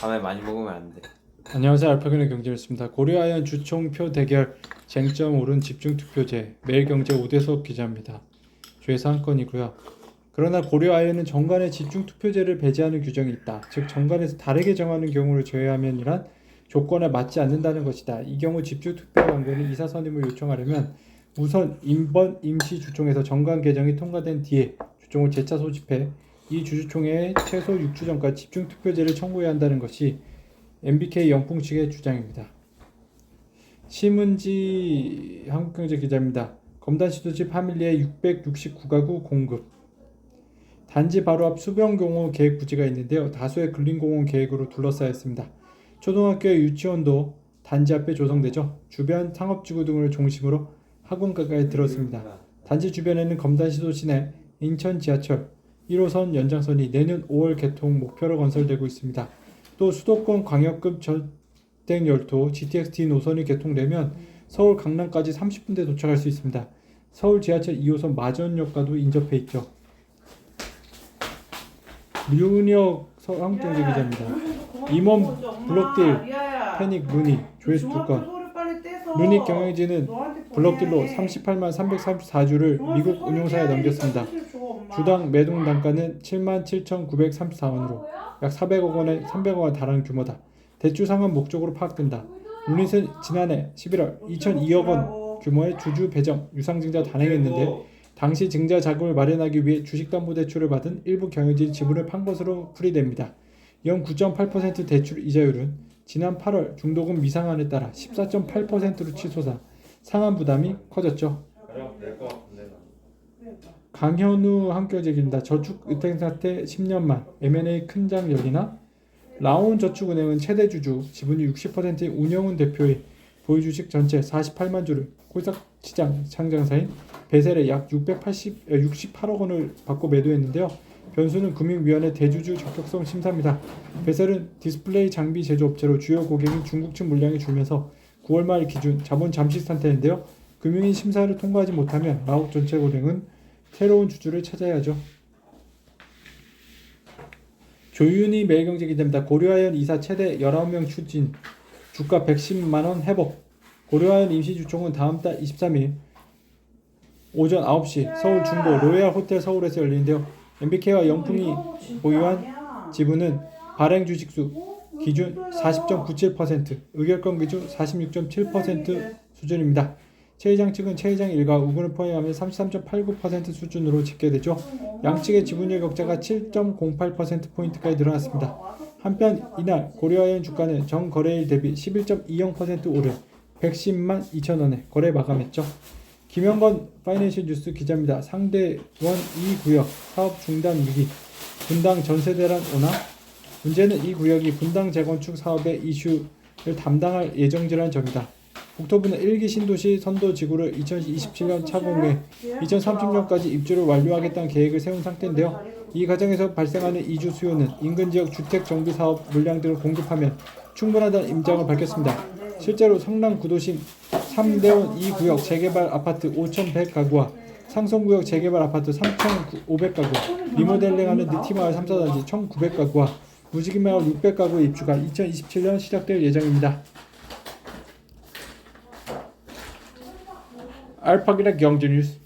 밤에 많이 먹으면 안 돼. 안녕하세요 알파견의 경제였습니다. 고려아연 주총표 대결 쟁점 오른 집중투표제 매일경제 오대석 기자입니다. 조회사 한 건이고요. 그러나 고려아연은 정관에 집중투표제를 배제하는 규정이 있다. 즉 정관에서 다르게 정하는 경우를 제외하면이란 조건에 맞지 않는다는 것이다. 이 경우 집중투표 광고는 이사 선임을 요청하려면 우선 임번 임시 주총에서 정관 개정이 통과된 뒤에 주총을 재차 소집해 이 주주총회에 최소 6주 전까지 집중 투표제를 청구해야 한다는 것이 MBK 영풍 측의 주장입니다. 심은지 한국경제 기자입니다. 검단 시도지 파밀리에 669가구 공급. 단지 바로 앞 수변공원 계획 부지가 있는데요. 다수의 근린공원 계획으로 둘러싸여 있습니다. 초등학교의 유치원도 단지 앞에 조성되죠. 주변 상업지구 등을 중심으로 학원 가까지 들었습니다. 단지 주변에는 검단 시도 시 내 인천 지하철 1호선 연장선이 내년 5월 개통 목표로 건설되고 있습니다. 또 수도권 광역급 저택 열도 GTX-D 노선이 개통되면 서울 강남까지 30분대 도착할 수 있습니다. 서울 지하철 2호선 마전역과도 인접해 있죠. 류은혁 한국경제 기자입니다. 임원 블록딜 패닉 루니 조회수 두 건. 루닉 경영진은 블록딜로 38만 334주를 미국 운용사에 넘겼습니다. 주당 매동 단가는 7만 7,934원으로 약 400억 원에 300억 원 달하는 규모다. 대출 상환 목적으로 파악된다. 루닛은 지난해 11월 2,002억 원 규모의 주주 배정 유상증자 단행했는데 당시 증자 자금을 마련하기 위해 주식담보대출을 받은 일부 경영진 지분을 판 것으로 풀이됩니다. 연 9.8% 대출 이자율은 지난 8월 중도금 미상한에 따라 14.8%로 치솟아 상환 부담이 커졌죠. 강현우 한겨제기입니다. 저축은행 사태 10년 만 M&A 큰장 열리나? 라온 저축은행은 최대 주주 지분이 60%인 운영훈 대표의 보유주식 전체 48만 주를 홀삭시장 상장사인 베셀에 약 680, 68억 원을 받고 매도했는데요. 변수는 금융위원회 대주주 적격성 심사입니다. 베셀은 디스플레이 장비 제조업체로 주요 고객인 중국 측 물량이 줄면서 9월 말 기준 자본 잠시 상태인데요. 금융인 심사를 통과하지 못하면 라옥 전체 고객은 새로운 주주를 찾아야죠. 조윤희 매일경제 기자입니다. 고려아연 이사 최대 19명 추진 주가 110만 원 회복. 고려아연 임시주총은 다음 달 23일 오전 9시 서울 중고 로얄 호텔 서울에서 열리는데요. MBK와 영풍이 보유한 지분은 발행 주식수 기준 40.97%, 의결권 기준 46.7% 수준입니다. 최 회장 측은 최 회장 일가 우군을 포함하면 33.89% 수준으로 집계되죠. 양측의 지분율 격차가 7.08%포인트까지 늘어났습니다. 한편 이날 고려아연 주가는 전 거래일 대비 11.20% 오른 110만 2천원에 거래 마감했죠. 김영건 파이낸셜 뉴스 기자입니다. 상대원 2구역 사업 중단 위기 분당 전세 대란 오나? 문제는 이 구역이 분당 재건축 사업의 이슈를 담당할 예정지라는 점이다. 국토부는 1기 신도시 선도 지구를 2027년 착공해 2030년까지 입주를 완료하겠다는 계획을 세운 상태인데요. 이 과정에서 발생하는 이주 수요는 인근 지역 주택 정비 사업 물량 등을 공급하면 충분하다는 입장을 밝혔습니다. 실제로 성남 구도심 3대원 2구역 재개발 아파트 5,100가구와 상성구역 재개발 아파트 3,500가구, 리모델링하는 느티마을 3사단지 1,900가구와 무지개마을 600가구 입주가 2027년 시작될 예정입니다. 알파기라 경제 뉴스